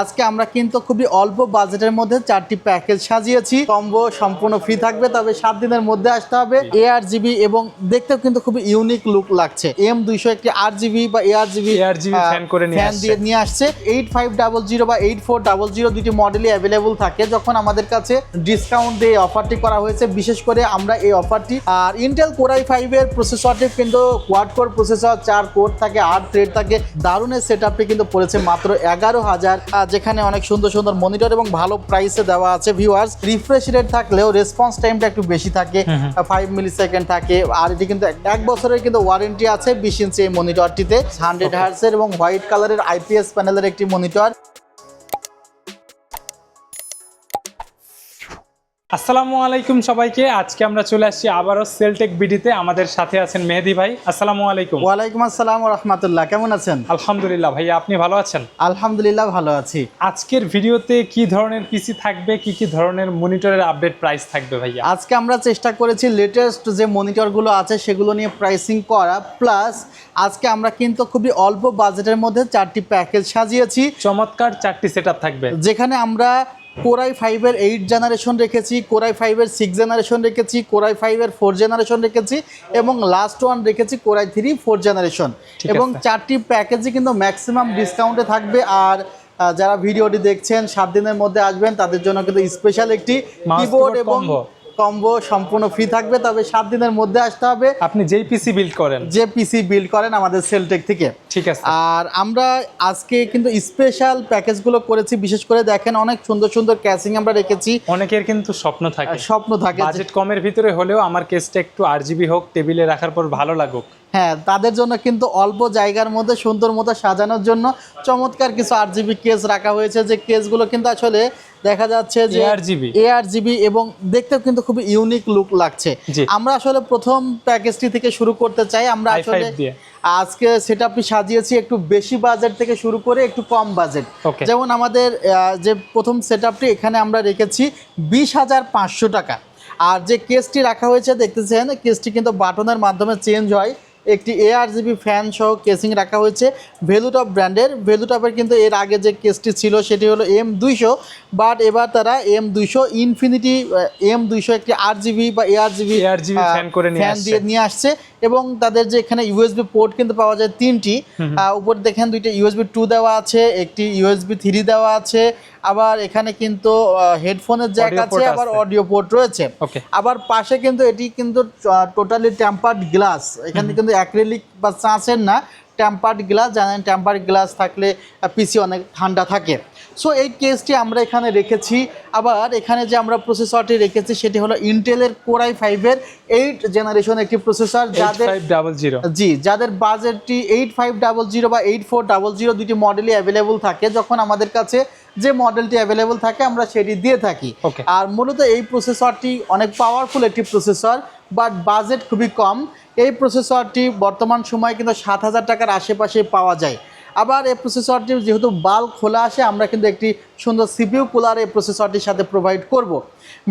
আজকে আমরা কিন্তু খুবই অল্প বাজেটের মধ্যে চারটি প্যাকেজ সাজিয়েছি। কম্বো সম্পূর্ণ ফ্রি থাকবে তবে সাত দিনের মধ্যে আসতে হবে এআর জিবি এবং দেখতেও কিন্তু খুবই ইউনিক লুক লাগছে। এম দুইশো একটি আট জিবি বা এআর জিবি fan করে নিয়ে ফ্যান। দিয়ে নিয়ে আসছে। এইট ফাইভ ডাবল জিরো বা এইট ফোর ডাবল জিরো দুটি মডেলই অ্যাভেলেবল থাকে যখন আমাদের কাছে ডিসকাউন্ট দিয়ে অফারটি করা হয়েছে। বিশেষ করে আমরা এই অফারটি আর ইন্টেল কোরাই ফাইভের প্রসেসরটি কিন্তু কোয়াড কোর প্রসেসর চার কোর থাকে আট থ্রেড থাকে দারুণের সেট আপটি কিন্তু পড়েছে মাত্র এগারো হাজার। যেখানে অনেক সুন্দর সুন্দর মনিটর এবং ভালো প্রাইসে দেওয়া আছে ভিউয়ার্স রিফ্রেশ রেট থাকলেও রেসপন্স টাইমটা একটু বেশি থাকে। ফাইভ মিলি সেকেন্ড থাকে। আর এটি কিন্তু এক- বছরের কিন্তু ওয়ারেন্টি আছে বিশ ইঞ্চি এই মনিটরটিতে হান্ড্রেড হার্সের এবং হোয়াইট কালারের আইপিএস প্যানেলের একটি মনিটর আসসালামু আলাইকুম সবাইকে। আজকে আমরা চলে আসছি আবারও সেলটেক বিডিতে আমাদের সাথে আছেন মেহেদি ভাই। আসসালামু আলাইকুম। ওয়ালাইকুম আসসালাম রহমতুল্লাহ। কেমন আছেন? আলহামদুলিল্লাহ ভাইয়া আপনি ভালো আছেন? আলহামদুলিল্লাহ ভালো আছি। আজকের ভিডিওতে কি ধরনের পিসি থাকবে কি কি ধরনের মনিটরের আপডেট প্রাইস থাকবে ভাইয়া? আজকে আমরা চেষ্টা করেছি লেটেস্ট যে মনিটরগুলো আছে সেগুলো নিয়ে প্রাইসিং করা। প্লাস আজকে আমরা কিন্তু খুবই অল্প বাজেটের মধ্যে চারটি প্যাকেজ সাজিয়েছি। চমৎকার চারটি সেটআপ থাকবে। যেখানে আমরা কোরাই ফাইভের এইট জেনারেশন রেখেছি কোরাই ফাইভের সিক্স জেনারেশন রেখেছি কোরাই ফাইভের ফোর জেনারেশন রেখেছি এবং লাস্ট ওয়ান রেখেছি core i three four generation এবং চারটি প্যাকেজই কিন্তু ম্যাক্সিমাম ডিসকাউন্টে থাকবে আর যারা ভিডিওটি দেখছেন সাত দিনের মধ্যে আসবেন তাদের জন্য কিন্তু স্পেশাল একটি কিবোর্ড এবং। কম্বো সম্পূর্ণ ফ্রি থাকবে তবে সাত দিনের মধ্যে আসতে হবে। আপনি যেই পিসি বিল্ড করেন। যে পিসি বিল্ড করেন আমাদের সেলটেক থেকে। ঠিক আছে। আর আমরা আজকে কিন্তু স্পেশাল প্যাকেজগুলো করেছি বিশেষ করে দেখেন অনেক সুন্দর সুন্দর ক্যাসিং আমরা রেখেছি। অনেকের কিন্তু স্বপ্ন থাকে। স্বপ্ন থাকে বাজেট কমের ভিতরে হলেও আমার কেসটা একটু আরজিবি হোক টেবিলে রাখার পর ভালো লাগুক। হ্যাঁ তাদের জন্য কিন্তু অল্প জায়গার মধ্যে সুন্দর মতো সাজানোর জন্য চমৎকার কিছু আর জিবি কেস রাখা হয়েছে। যে কেসগুলো কিন্তু আসলে দেখা যাচ্ছে যে ARGB এআর জিবি এবং দেখতেও কিন্তু খুবই ইউনিক লুক লাগছে। আমরা আসলে প্রথম প্যাকেজটি থেকে শুরু করতে চাই। আমরা আসলে। আজকে সেটআপটি সাজিয়েছি একটু বেশি বাজেট থেকে শুরু করে একটু কম বাজেট যেমন আমাদের যে প্রথম সেটআপটি এখানে আমরা রেখেছি বিশ হাজার পাঁচশো টাকা। আর যে কেসটি রাখা হয়েছে দেখতেছেন কেসটি কিন্তু বাটনের মাধ্যমে চেঞ্জ হয়। একটি এআর জিবি ফ্যান সহ কেসিং রাখা হয়েছে ভেলুটপ ব্র্যান্ডের ভেলুটপের কিন্তু এর আগে যে কেসটি ছিল সেটি হলো এম দুইশো। বাট এবার তারা এম দুইশো ইনফিনিটি এম দুইশো একটি আট জিবি বা জিবি fan করে নিয়ে ফ্যান। দিয়ে নিয়ে আসছে। এবং তাদের যে এখানে ইউএসবি পোর্ট কিন্তু পাওয়া যায় তিনটি। উপর দেখেন দুইটা ইউএসবি টু দেওয়া আছে একটি ইউএসবি থ্রি দেওয়া আছে আবার এখানে কিন্তু হেডফোনের জ্যাক আছে আবার অডিও পোর্ট রয়েছে. আবার পাশে কিন্তু এটি কিন্তু টোটালি টেম্পার্ড গ্লাস এখানে কিন্তু অ্যাক্রিলিক বা চাঁচের না টেম্পার্ড গ্লাস জানেন টেম্পার্ড গ্লাস থাকলে পিসি অনেক ঠান্ডা থাকে। সো এই কেসটি আমরা এখানে রেখেছি। আবার এখানে যে আমরা প্রসেসরটি রেখেছি সেটি হলো ইন্টেলের কোরাই ফাইভের এইট জেনারেশন একটি প্রসেসর যাদের ডাবল জিরো জি যাদের বাজেটটি এইট ফাইভ ডাবল জিরো বা এইট ফোর ডাবল জিরো দুটি মডেলই অ্যাভেলেবল থাকে। যখন আমাদের কাছে যে মডেলটি অ্যাভেলেবল থাকে আমরা সেটি দিয়ে থাকি. আর মূলত এই প্রসেসরটি অনেক পাওয়ারফুল একটি প্রসেসর বাট বাজেট খুবই কম। এই প্রসেসরটি বর্তমান সময়ে কিন্তু সাত হাজার টাকার আশেপাশে পাওয়া যায়। আবার এই প্রসেসরটি যেহেতু বাল্ক খোলা আসে আমরা কিন্তু একটি সুন্দর সিপিউ কুলার এই প্রসেসরটির সাথে প্রোভাইড করব।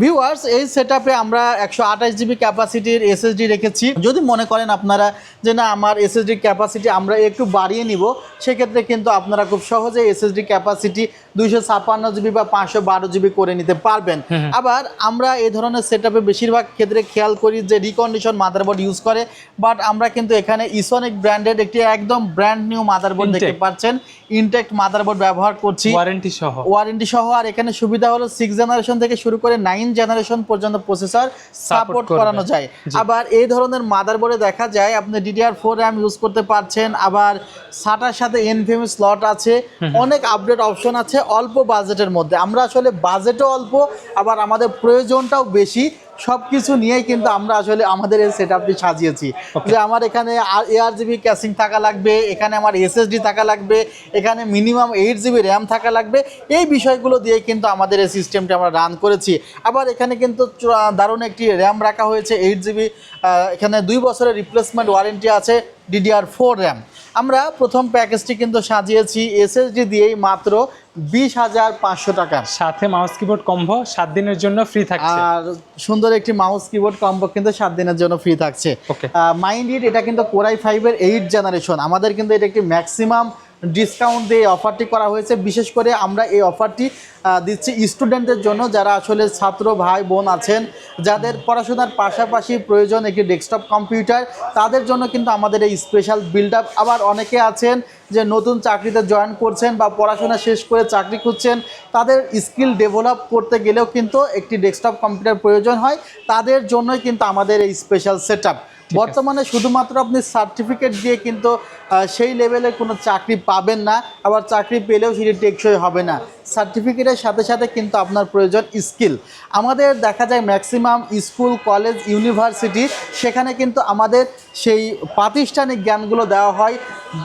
ভিউয়ার্স এই সেটআপে আমরা একশো আঠাশ জিবি ক্যাপাসিটির এসএসডি রেখেছি। যদি মনে করেন আপনারা যে না আমার এসএসডি ক্যাপাসিটি আমরা একটু বাড়িয়ে নিব সেক্ষেত্রে কিন্তু আপনারা খুব সহজে এসএসডি ক্যাপাসিটি দুইশো ছাপ্পান্ন জিবি বা পাঁচশো বারো জিবি করে নিতে পারবেন। আবার আমরা এই ধরনের সেটআপে বেশিরভাগ ক্ষেত্রে খেয়াল করি যে রিকন্ডিশন মাদারবোর্ড ইউজ করে বাট আমরা কিন্তু এখানে ইসনিক ব্র্যান্ডের একটি একদম ব্র্যান্ড নিউ মাদারবোর্ড দেখতে। পাচ্ছেন। ইনটেক্ট মাদারবোর্ড ব্যবহার করছি। ওয়ারেন্টি সহ। ওয়ারেন্টি সহ। আর এখানে সুবিধা হলো সিক্স জেনারেশন থেকে শুরু করে নাইন জেনারেশন পর্যন্ত প্রসেসর সাপোর্ট করানো যায়। আবার এই ধরনের মাদারবোর্ডে দেখা যায় আপনি ডিডিআর ফোর র্যাম ইউজ করতে পারছেন। আবার সাটার সাথে এনভিএম স্লট আছে। অনেক আপডেট অপশন আছে অল্প বাজেটের মধ্যে। আমরা আসলে বাজেটও অল্প আবার আমাদের প্রয়োজনটাও বেশি। সব কিছু নিয়েই কিন্তু আমরা আসলে আমাদের এই সেট আপটি সাজিয়েছি। যে আমার এখানে এআর জিবি ক্যাশিং থাকা লাগবে এখানে আমার এসএসডি থাকা লাগবে এখানে মিনিমাম এইট জিবি র্যাম থাকা লাগবে এই বিষয়গুলো দিয়ে কিন্তু আমাদের এই সিস্টেমটি আমরা রান করেছি। আবার এখানে কিন্তু দারুণ একটি র্যাম রাখা হয়েছে এইট জিবি এখানে দুই বছরের রিপ্লেসমেন্ট ওয়ারেন্টি আছে ডিডিআর ফোর র্যাম আমরা প্রথম প্যাকেজটি কিন্তু সাজিয়েছি এসএসডি দিয়েই মাত্র বিশ হাজার পাঁচশো টাকা। সাথে মাউস কিবোর্ড কম্বো সাত দিনের জন্য ফ্রি থাকছে। আর সুন্দর একটি মাউস কিবোর্ড কম্বো কিন্তু সাত দিনের জন্য ফ্রি থাকছে. মাইন্ড ইট এটা কিন্তু কোরাই ফাইভের এইট জেনারেশন আমাদের কিন্তু এটা একটি ম্যাক্সিমাম ডিসকাউন্ট দিয়ে অফারটি করা হয়েছে। বিশেষ করে আমরা এই অফারটি দিচ্ছি স্টুডেন্টদের জন্য যারা আসলে ছাত্র ভাই বোন আছেন, যাদের পড়াশোনার পাশাপাশি প্রয়োজন একটি ডেস্কটপ কম্পিউটার তাদের জন্য কিন্তু আমাদের এই স্পেশাল বিল্ড আপ আবার অনেকে আছেন যে নতুন চাকরিতে জয়েন করছেন বা পড়াশোনা শেষ করে চাকরি খুঁজছেন, তাদের স্কিল ডেভেলপ করতে গেলেও কিন্তু একটি ডেস্কটপ কম্পিউটার প্রয়োজন হয়। তাদের জন্যই কিন্তু আমাদের এই স্পেশাল সেট বর্তমানে শুধুমাত্র আপনি সার্টিফিকেট দিয়ে কিন্তু সেই লেভেলের কোনো চাকরি পাবেন না, আবার চাকরি পেলেও সেটি টেকসই হবে না। সার্টিফিকেটের সাথে সাথে কিন্তু আপনার প্রয়োজন স্কিল আমাদের দেখা যায় ম্যাক্সিমাম স্কুল কলেজ ইউনিভার্সিটি সেখানে কিন্তু আমাদের সেই প্রাতিষ্ঠানিক জ্ঞানগুলো দেওয়া হয়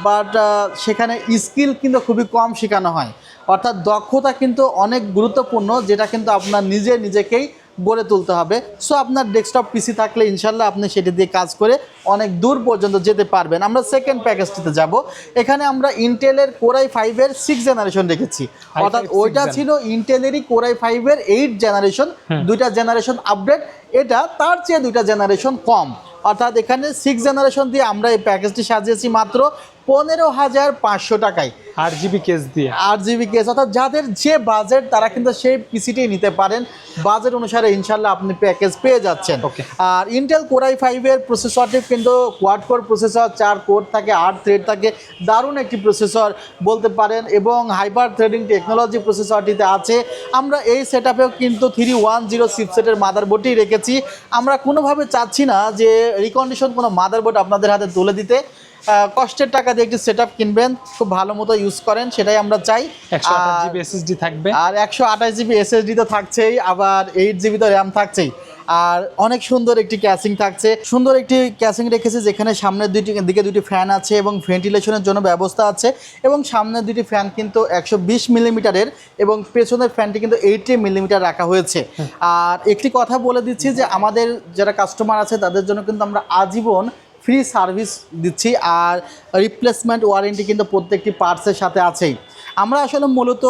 বাট সেখানে স্কিল কিন্তু খুবই কম শেখানো হয়। অর্থাৎ দক্ষতা কিন্তু অনেক গুরুত্বপূর্ণ, যেটা কিন্তু আপনার নিজে নিজেকেই গড়ে তুলতে হবে। সো আপনার ডেস্কটপ পিসি থাকলে ইনশাল্লাহ আপনি সেটি দিয়ে কাজ করে অনেক দূর পর্যন্ত যেতে পারবেন। আমরা সেকেন্ড প্যাকেজটিতে যাব। এখানে আমরা ইন্টেলের কোরাই ফাইভের সিক্স জেনারেশন রেখেছি। অর্থাৎ ওইটা ছিল ইন্টেলেরই কোরাই ফাইভের এইট জেনারেশন দুইটা জেনারেশন আপডেট এটা তার চেয়ে দুইটা জেনারেশন কম। অর্থাৎ এখানে সিক্স জেনারেশন দিয়ে আমরা এই প্যাকেজটি সাজিয়েছি মাত্র পনেরো হাজার পাঁচশো টাকায়। আট জিবি কেস দিয়ে। আট জিবি কেস অর্থাৎ যাদের যে বাজেট তারা কিন্তু সেই পিসিটি নিতে পারেন। বাজেট অনুসারে ইনশাল্লাহ আপনি প্যাকেজ পেয়ে যাচ্ছেন। Okay. আর ইন্টেল কোরাই ফাইভের প্রসেসরটি কিন্তু কোয়াড কোর প্রসেসর চার কোর থাকে আট থ্রেড থাকে। দারুণ একটি প্রসেসর বলতে পারেন এবং হাইপার থ্রেডিং টেকনোলজি প্রসেসরটিতে আছে। আমরা এই সেট কিন্তু থ্রি ওয়ান জিরো সিপসেটের মাদারবোর্ডটি রেখেছি। আমরা কোনোভাবে চাচ্ছি না যে রিকন্ডিশন কোনো মাদারবোর্ড আপনাদের হাতে তুলে দিতে। কষ্টের টাকা দিয়ে একটি সেট কিনবেন খুব ভালো মতো ইউজ করেন সেটাই আমরা চাই। জিবি এসএসডি থাকবে। আর একশো আঠাশ জিবি এসএসডি তো থাকছেই আবার এইট জিবি তো র্যাম থাকছেই। আর অনেক সুন্দর একটি ক্যাসিং থাকছে। সুন্দর একটি ক্যাসিং রেখেছে যেখানে সামনের দুইটি দিকে দুটি ফ্যান আছে এবং ভেন্টিলেশনের জন্য ব্যবস্থা আছে। এবং সামনের দুটি ফ্যান কিন্তু একশো বিশ মিলিমিটারের এবং পেছনের ফ্যানটি কিন্তু এইটি মিলিমিটার রাখা হয়েছে। আর একটি কথা বলে দিচ্ছি যে আমাদের যারা কাস্টমার আছে তাদের জন্য কিন্তু আমরা আজীবন ফ্রি সার্ভিস দিচ্ছি আর রিপ্লেসমেন্ট ওয়ারেন্টি কিন্তু প্রত্যেকটি পার্টসের সাথে আছেই। আমরা আসলে মূলত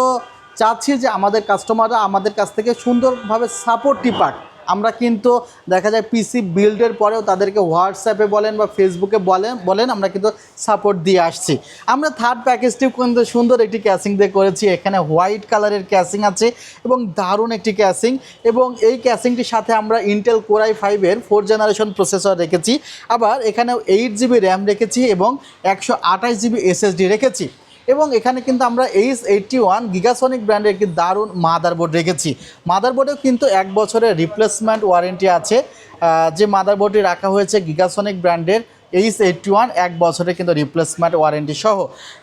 চাচ্ছি যে আমাদের কাস্টমাররা আমাদের কাছ থেকে সুন্দরভাবে সাপোর্টটি পাক। আমরা কিন্তু দেখা যায় পিসি বিল্ডের পরেও তাদেরকে হোয়াটসঅ্যাপে বলেন বা ফেসবুকে বলেন বলেন, আমরা কিন্তু সাপোর্ট দিয়ে আসছি। আমরা থার্ড প্যাকেজটিও কিন্তু সুন্দর একটি ক্যাসিং দিয়ে করেছি। এখানে হোয়াইট কালারের ক্যাসিং আছে এবং দারুণ একটি ক্যাসিং এবং এই ক্যাসিংটির সাথে আমরা ইন্টেল কোরাই ফাইভের ফোর জেনারেশন প্রসেসর রেখেছি। আবার এখানে এইট জিবি র্যাম রেখেছি এবং একশো আঠাশ জিবি এসএসডি রেখেছি। এবং এখানে কিন্তু আমরা এইচ এইটটি ওয়ান গিগাসনিক ব্র্যান্ডের একটি দারুণ মাদারবোর্ড রেখেছি। মাদারবোর্ডেও কিন্তু এক বছরের রিপ্লেসমেন্ট ওয়ারেন্টি আছে। যে মাদারবোর্ডটি রাখা হয়েছে গিগাসনিক ব্র্যান্ডের এইচ এইটটি ওয়ান এক বছরের কিন্তু রিপ্লেসমেন্ট ওয়ারেন্টি সহ।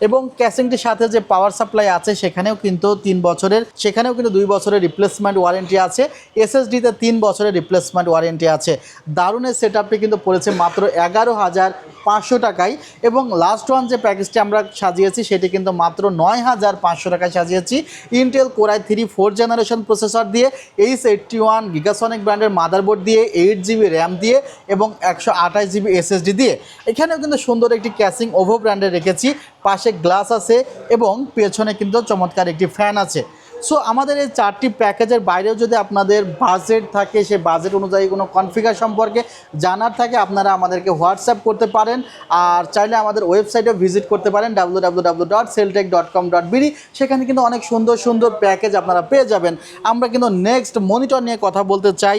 এবং ক্যাসিংটির সাথে যে পাওয়ার সাপ্লাই আছে, সেখানেও কিন্তু তিন বছরের, সেখানেও কিন্তু দুই বছরের রিপ্লেসমেন্ট ওয়ারেন্টি আছে। এসএসডিতে তিন বছরের রিপ্লেসমেন্ট ওয়ারেন্টি আছে। দারুণের সেট আপটি কিন্তু পড়েছে মাত্র এগারো হাজার পাঁচশো টাকায় এবং লাস্ট ওয়ান যে প্যাকেজটি আমরা সাজিয়েছি, সেটি কিন্তু মাত্র নয় হাজার পাঁচশো টাকায় সাজিয়েছি। Intel core i three four generation processor দিয়ে এইচ এইটটি ওয়ান গিগাসনিক ব্র্যান্ডের মাদারবোর্ড দিয়ে এইট জিবি র্যাম দিয়ে এবং একশো আঠাশ জিবি এসএসডি দিয়ে। এখানেও কিন্তু সুন্দর একটি ক্যাসিং ওভো ব্র্যান্ডের রেখেছি। পাশে গ্লাস আছে এবং পেছনে কিন্তু চমৎকার একটি ফ্যান আছে। সো আমাদের এই চারটি প্যাকেজের বাইরেও যদি আপনাদের বাজেট থাকে সে বাজেট অনুযায়ী কোনো কনফিগার সম্পর্কে জানার থাকে, আপনারা আমাদেরকে হোয়াটসঅ্যাপ করতে পারেন। আর চাইলে আমাদের ওয়েবসাইটে ভিজিট করতে পারেন W W W dot Celltech dot com dot BD সেখানে কিন্তু অনেক সুন্দর সুন্দর প্যাকেজ আপনারা পেয়ে যাবেন। আমরা কিন্তু নেক্সট মনিটর নিয়ে কথা বলতে চাই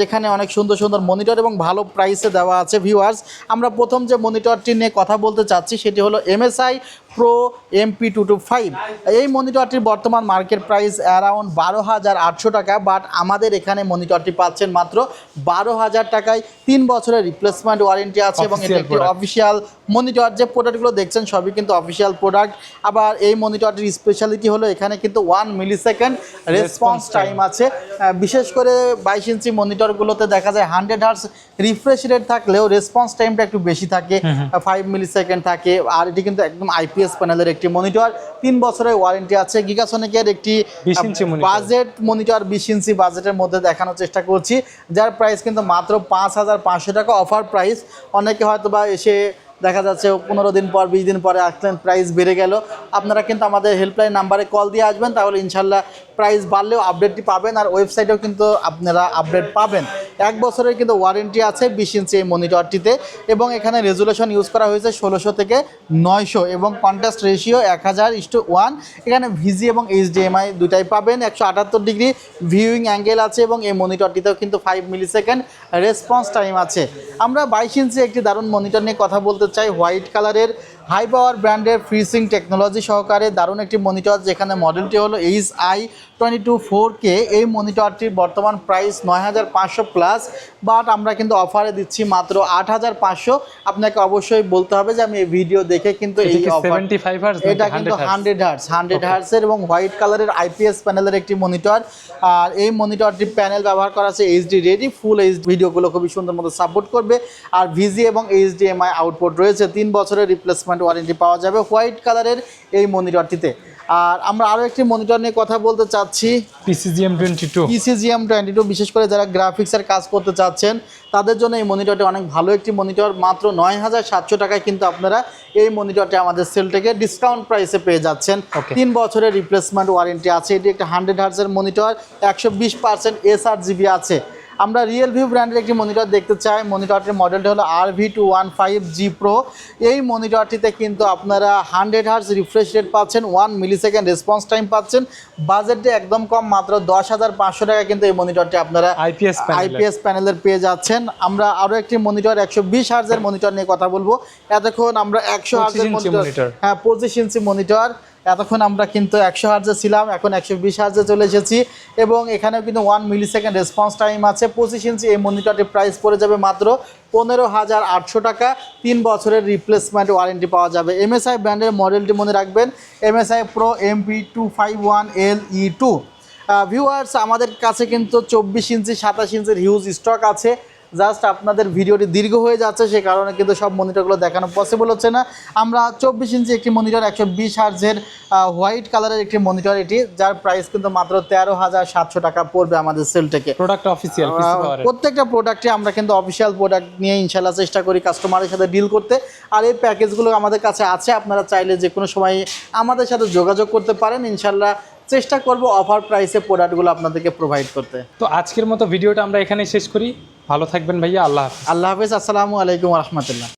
যেখানে অনেক সুন্দর সুন্দর মনিটর এবং ভালো প্রাইসে দেওয়া আছে ভিউয়ার্স আমরা প্রথম যে মনিটরটি নিয়ে কথা বলতে চাচ্ছি, সেটি হলো MSI pro MP two two five এই মনিটরটির বর্তমান মার্কেট প্রাইস অ্যারাউন্ড বারো হাজার আটশো টাকা বাট আমাদের এখানে মনিটরটি পাচ্ছেন মাত্র বারো হাজার টাকায়। তিন বছরের রিপ্লেসমেন্ট ওয়ারেন্টি আছে এবং এটা একটি অফিসিয়াল মনিটর যে প্রোডাক্টগুলো দেখছেন সবই কিন্তু অফিসিয়াল প্রোডাক্ট আবার এই মনিটরটির স্পেশালিটি হলো এখানে কিন্তু ওয়ান মিলি সেকেন্ড রেসপন্স টাইম আছে। বিশেষ করে বাইশ ইঞ্চি মনিটরগুলোতে দেখা যায় হান্ড্রেড হার্স রিফ্রেশ রেট থাকলেও রেসপন্স টাইমটা একটু বেশি থাকে। ফাইভ মিলি সেকেন্ড থাকে। আর এটি কিন্তু একদম আইপিএস প্যানেলের একটি মনিটর। তিন বছরের ওয়ারেন্টি আছে। গিগাসনিকের একটি 20 বাজেট মনিটর বিশ ইঞ্চি বাজেটের মধ্যে দেখানোর চেষ্টা করছি। যার প্রাইস কিন্তু মাত্র পাঁচ হাজার পাঁচশো টাকা। অফার প্রাইস অনেকে হয়তো বা এসে দেখা যাচ্ছে পনেরো দিন পর, বিশ দিন পরে আসলেন প্রাইস বেড়ে গেল। আপনারা কিন্তু আমাদের হেল্পলাইন নাম্বারে কল দিয়ে আসবেন, তাহলে ইনশাল্লাহ প্রাইস বাড়লেও আপডেটটি পাবেন, আর ওয়েবসাইটেও কিন্তু আপনারা আপডেট পাবেন। এক বছরের কিন্তু ওয়ারেন্টি আছে বিশ ইঞ্চি এই মনিটরটিতে এবং এখানে রেজুলেশন ইউজ করা হয়েছে ষোলোশো থেকে নয়শো, এবং কন্ট্রাস্ট রেশিও এক হাজার ইস্টু ওয়ান এখানে ভিজি এবং এইচডিএমআই দুটাই পাবেন, একশো আটাত্তর ডিগ্রি ভিউইং অ্যাঙ্গেল আছে, এবং এই মনিটরটিতেও কিন্তু ফাইভ মিলি সেকেন্ড রেসপন্স টাইম আছে। আমরা বাইশ ইঞ্চি একটি দারুণ মনিটর নিয়ে কথা বলতে চাই হোয়াইট কালারের হাই পাওয়ার ব্র্যান্ডের ফ্রিসিং টেকনোলজি সহকারে দারুণ একটি মনিটর যেখানে মডেলটি হলো H I twenty two four K এই মনিটরটির বর্তমান প্রাইস নয় হাজার পাঁচশো প্লাস বাট আমরা কিন্তু অফারে দিচ্ছি মাত্র আট হাজার পাঁচশো। আপনাকে অবশ্যই বলতে হবে যে আমি এই ভিডিও দেখে কিন্তু এটা এই কি অফার 75 হার্জ এটা কিন্তু হান্ড্রেড হার্স হান্ড্রেড হার্টসের এবং হোয়াইট কালারের আইপিএস প্যানেলের একটি মনিটর আর এই মনিটরটি প্যানেল ব্যবহার করা আছে এইচডি রেডি ফুল এইচ ভিডিওগুলো খুবই সুন্দর মতো সাপোর্ট করবে। আর ভিজি এবং এইচডিএমআই আউটপুট রয়েছে। তিন বছরের রিপ্লেসমেন্ট ওয়ারেন্টি পাওয়া যাবে হোয়াইট কালারের এই মনিটরটিতে আর আমরা আরও একটি মনিটর নিয়ে কথা বলতে চাচ্ছি। পিসিজিএম 22 পিসিজিএম টোয়েন্টি টু বিশেষ করে যারা গ্রাফিক্সের কাজ করতে চাচ্ছেন তাদের জন্য এই মনিটরটি অনেক ভালো একটি মনিটর মাত্র নয় হাজার সাতশো টাকায় কিন্তু আপনারা এই মনিটরটি আমাদের সেল থেকে ডিসকাউন্ট প্রাইসে পেয়ে যাচ্ছেন. তিন বছরের রিপ্লেসমেন্ট ওয়ারেন্টি আছে। এটি একটা হান্ড্রেড হার্টসের মনিটর একশো বিশ পার্সেন্ট এসআর জিবি আছে। আমরা রিয়েল ভিউ ব্র্যান্ডের একটি মনিটর দেখতে চাই। মনিটরটির মডেলটা হলো R V two one five G pro এই মনিটরটিতে কিন্তু আপনারা হান্ড্রেড হার্স রিফ্রেশ রেট পাচ্ছেন ওয়ান মিলি সেকেন্ড রেসপন্স টাইম পাচ্ছেন বাজেটে একদম কম মাত্র দশ হাজার পাঁচশো টাকা কিন্তু এই মনিটরটি আপনারা আইপিএস প্যানেল আইপিএস প্যানেলের পেয়ে যাচ্ছেন। আমরা আরও একটি মনিটর একশো বিশ হার্জের মনিটর নিয়ে কথা বলব। এতক্ষণ আমরা একশো 25 হার্জের ইঞ্চি মনিটর হ্যাঁ পঁচিশ ইঞ্চি মনিটর এতক্ষণ আমরা কিন্তু একশো হার্জে ছিলাম, এখন একশো বিশ হার্জে চলে এসেছি এবং এখানেও কিন্তু ওয়ান মিলি সেকেন্ড রেসপন্স টাইম আছে। পঁচিশ ইঞ্চি এই মনিটরটির প্রাইস পড়ে যাবে মাত্র পনেরো হাজার আটশো টাকা। তিন বছরের রিপ্লেসমেন্ট ওয়ারেন্টি পাওয়া যাবে। এমএসআই ব্র্যান্ডের মডেলটি মনে রাখবেন। MSI pro MP two five one L E two viewers আমাদের কাছে কিন্তু চব্বিশ ইঞ্চি সাতাশ ইঞ্চির হিউজ স্টক আছে। জাস্ট আপনাদের ভিডিওটি দীর্ঘ হয়ে যাচ্ছে সে কারণে কিন্তু সব মনিটরগুলো দেখানো পসিবল হচ্ছে না। আমরা চব্বিশ ইঞ্চি একটি মনিটর একশো বিশ হার্জের হোয়াইট কালারের একটি মনিটর এটি যার প্রাইস কিন্তু মাত্র তেরো হাজার সাতশো টাকা পড়বে আমাদের সেল থেকে। প্রোডাক্ট অফিসিয়াল প্রত্যেকটা প্রোডাক্টে আমরা কিন্তু অফিসিয়াল প্রোডাক্ট নিয়ে ইনশাল্লাহ চেষ্টা করি কাস্টমারের সাথে ডিল করতে। আর এই প্যাকেজগুলো আমাদের কাছে আছে আপনারা চাইলে যে কোনো সময় আমাদের সাথে যোগাযোগ করতে পারেন। ইনশাল্লাহ চেষ্টা করব অফার প্রাইসে প্রোডাক্টগুলো আপনাদেরকে প্রোভাইড করতে। তো আজকের মতো ভিডিওটা আমরা এখানেই শেষ করি। ভালো থাকবেন ভাইয়া আল্লাহ আল্লাহ হাফিজ আসসালামু আলাইকুম রহমতুল্লাহ।